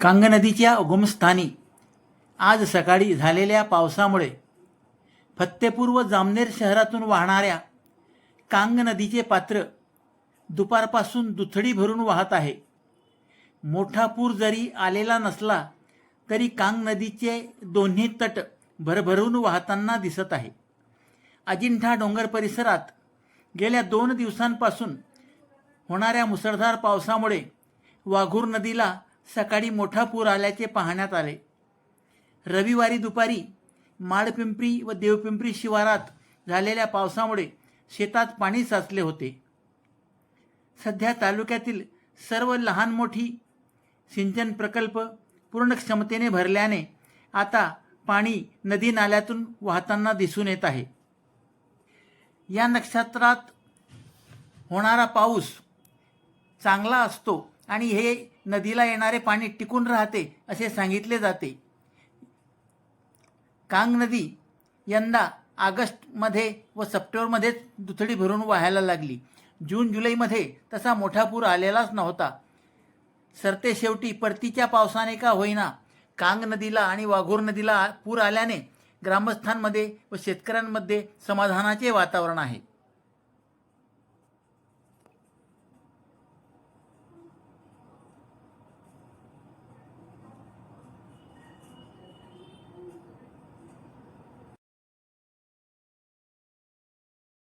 कांग नदीच्या उगमस्थानी. आज सकाळी झालेल्या पावसामुळे फत्तेपूर व जामनेर शहरातून वाहणाऱ्या कांग नदीचे पात्र दुपारपासून दुथडी भरून वाहत आहे. मोठा पूर जरी आलेला नसला तरी कांग नदीचे दोन्ही तट भरभरून वाहताना दिसत आहे. अजिंठा डोंगर परिसरात गेल्या दोन दिवसांपासून होणाऱ्या मुसळधार पावसामुळे वाघूर नदीला सकाळी मोठा पूर आल्याचे पाहण्यात आले. रविवारी दुपारी माडपिंपरी व देवपिंपरी शिवारात झालेल्या पावसामुळे शेतात पाणी साचले होते. सध्या तालुक्यातील सर्व लहान मोठी सिंचन प्रकल्प पूर्ण क्षमतेने भरल्याने आता पाणी नदी नाल्यातून वाहताना दिसून येत आहे. या नक्षत्रात होणारा पाऊस चांगला असतो आणि हे नदीला येणारे पाणी टिकून राहते असे सांगितले जाते. कांग नदी यंदा ऑगस्टमध्ये व सप्टेंबरमध्येच दुथडी भरून वाहायला लागली. जून जुलैमध्ये तसा मोठा पूर आलेलाच नव्हता. सरते शेवटी परतीच्या पावसाने का होईना कांग नदीला आणि वाघोर नदीला पूर आल्याने ग्रामस्थांमध्ये व शेतकऱ्यांमध्ये समाधानाचे वातावरण आहे.